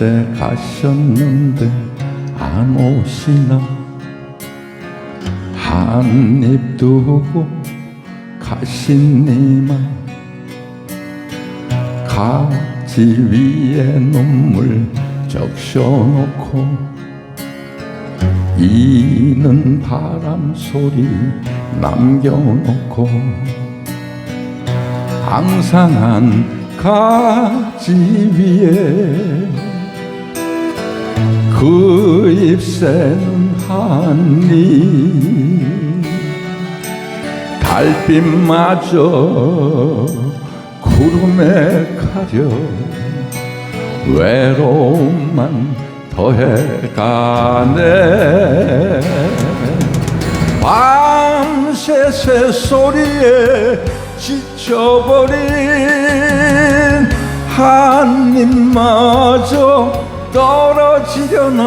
언제 가셨는데 안 오시나? 한 입 두고 가신 니만 가지 위에 눈물 적셔놓고 이는 바람 소리 남겨놓고 앙상한 가지 위에 그 잎새는 한잎 달빛마저 구름에 가려 외로움만 더해가네. 밤새 새소리에 지쳐버린 한입마저 떨어지려나?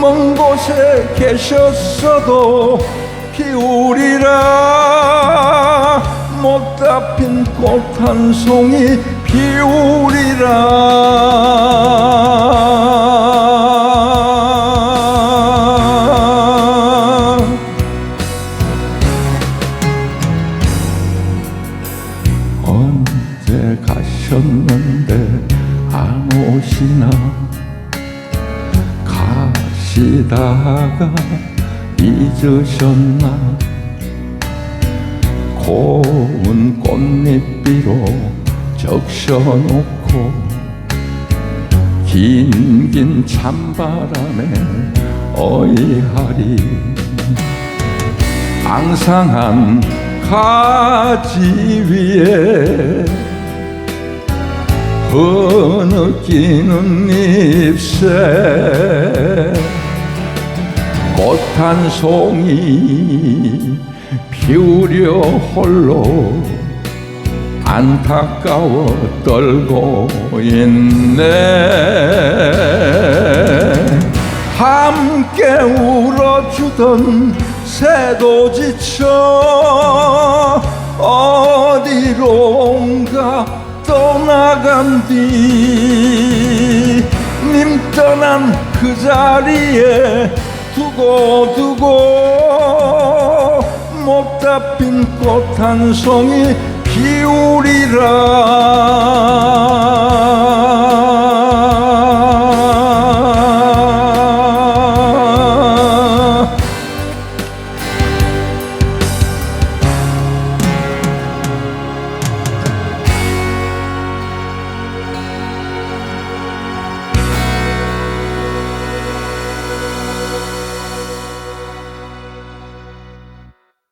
먼 곳에 계셨어도 피우리라. 못다 핀 꽃 한 송이 피우리라. 언제 가셨는데 안 오시나 가시다가 잊으셨나? 고운 꽃잎비로 적셔놓고 긴긴 찬바람에 어이하리. 앙상한 가지 위에 흐느끼는 잎새. 꽃 한 송이 피우려 홀로 안타까워 떨고 있네. 함께 울어주던 새도 지쳐 떠나간 뒤님 떠난 그 자리에 두고 두고 못다 핀 꽃 한 송이 피우리라